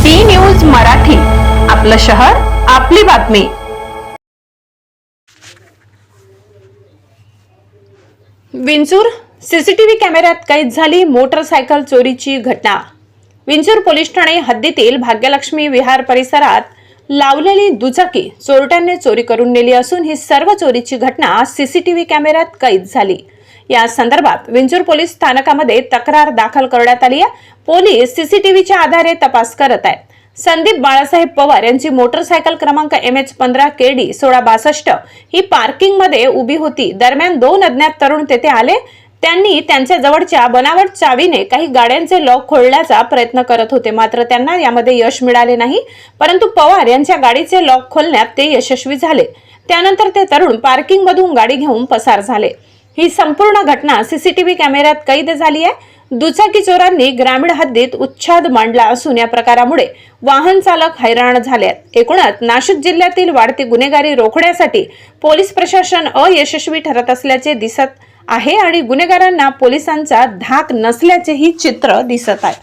C news Marathi. आपलं शहर आपली बातमी. विंचूर सीसीटीव्ही कॅमेऱ्यात कैद झाली मोटरसायकल चोरीची घटना. विंचूर पोलीस ठाणे हद्दीतील भाग्यलक्ष्मी विहार परिसरात लावलेली दुचाकी चोरट्यांनी चोरी करून नेली असून ही सर्व चोरीची घटना सीसीटीव्ही कॅमेऱ्यात कैद झाली. या संदर्भात विंचूर पोलीस स्थानकामध्ये तक्रार दाखल करण्यात आली आहे. पोलीस सीसीटीव्हीच्या आधारे तपास करत आहेत. संदीप बाळासाहेब पवार यांची मोटरसायकल क्रमांक एम एच पंधरा के डी सोळा बासष्ट ही पार्किंगमध्ये उभी होती. दरम्यान दोन अज्ञात तरुण तेथे आले. त्यांनी त्यांच्या जवळच्या बनावट चावीने काही गाड्यांचे लॉक खोलण्याचा प्रयत्न करत होते. मात्र त्यांना यामध्ये यश मिळाले नाही. परंतु पवार यांच्या गाडीचे लॉक खोलण्यात ते यशस्वी झाले. त्यानंतर ते तरुण पार्किंग मधून गाडी घेऊन पसार झाले. ही संपूर्ण घटना सीसीटीव्ही कॅमेऱ्यात कैद झाली आहे. दुचाकी चोरांनी ग्रामीण हद्दीत उच्छाद मांडला असून या प्रकारामुळे वाहन चालक हैराण झाले आहेत. एकूणच नाशिक जिल्ह्यातील वाढती गुन्हेगारी रोखण्यासाठी पोलीस प्रशासन अयशस्वी ठरत असल्याचे दिसत आहे आणि गुन्हेगारांना पोलिसांचा धाक नसल्याचेही चित्र दिसत आहे.